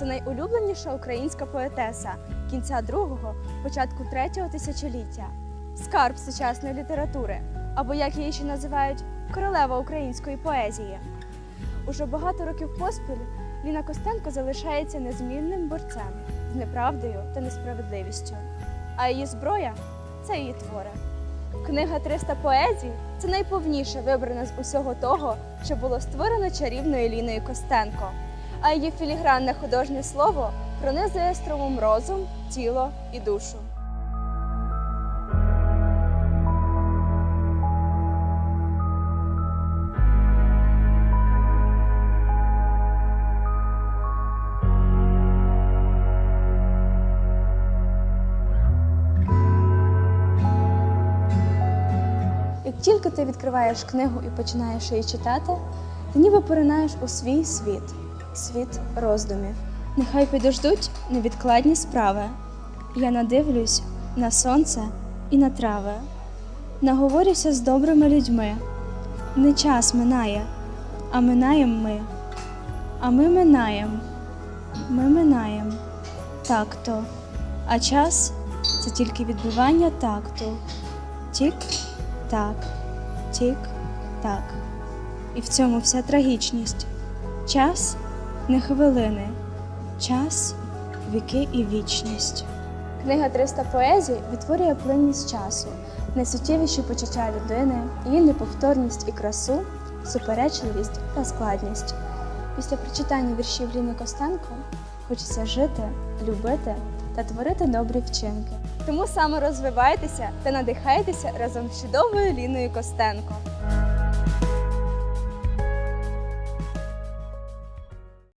це найулюбленіша українська поетеса кінця другого, початку третього тисячоліття, скарб сучасної літератури, або як її ще називають королева української поезії. Уже багато років поспіль Ліна Костенко залишається незмінним борцем з неправдою та несправедливістю. А її зброя це її твори. Книга «300 поезій це найповніше вибрана з усього того, що було створено чарівною Ліною Костенко. А її філігранне художнє слово пронизує струмом розум, тіло і душу. Як тільки ти відкриваєш книгу і починаєш її читати, ти ніби поринаєш у свій світ, світ роздумів. Нехай підождуть невідкладні справи. Я надивлюсь на сонце і на трави, наговорюся з добрими людьми. Не час минає, а минаєм ми. А ми минаєм, ми минаєм. Так-то. А час це тільки відбивання такту. Тік так, тік, так. І в цьому вся трагічність. Час не хвилини, час віки і вічність. Книга «300 поезій відтворює плинність часу, найсуттєвіші почуття людини, її неповторність і красу, суперечливість та складність. Після прочитання віршів Ліни Костенко хочеться жити, любити та творити добрі вчинки. Тому саме розвивайтеся та надихайтеся разом з чудовою Ліною Костенко.